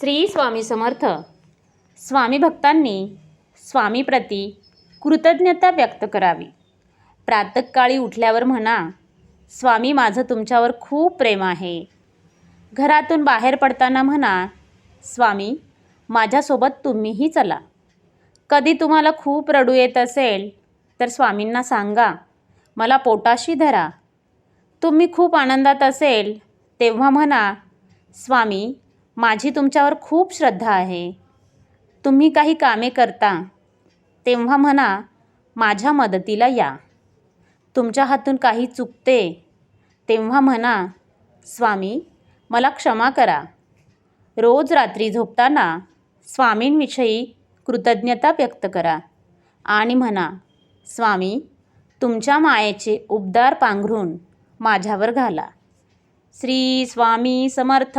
श्री स्वामी समर्थ. स्वामी भक्तांनी स्वामीप्रती कृतज्ञता व्यक्त करावी. प्रातःकाळी उठल्यावर म्हणा स्वामी माझं तुमच्यावर खूप प्रेम आहे. घरातून बाहेर पडताना म्हणा स्वामी माझ्यासोबत तुम्हीही चला. कधी तुम्हाला खूप रडू येत असेल तर स्वामींना सांगा मला पोटाशी धरा. तुम्ही खूप आनंदात असेल तेव्हा म्हणा स्वामी माझी तुमच्यावर खूप श्रद्धा आहे. तुम्ही काही कामे करता तेव्हा म्हणा माझ्या मदतीला या. तुमच्या हातून काही चुकते तेव्हा म्हणा स्वामी मला क्षमा करा. रोज रात्री झोपताना स्वामींविषयी कृतज्ञता व्यक्त करा आणि म्हणा स्वामी तुमच्या मायेचे उबदार पांघरून माझ्यावर घाला. श्री स्वामी समर्थ.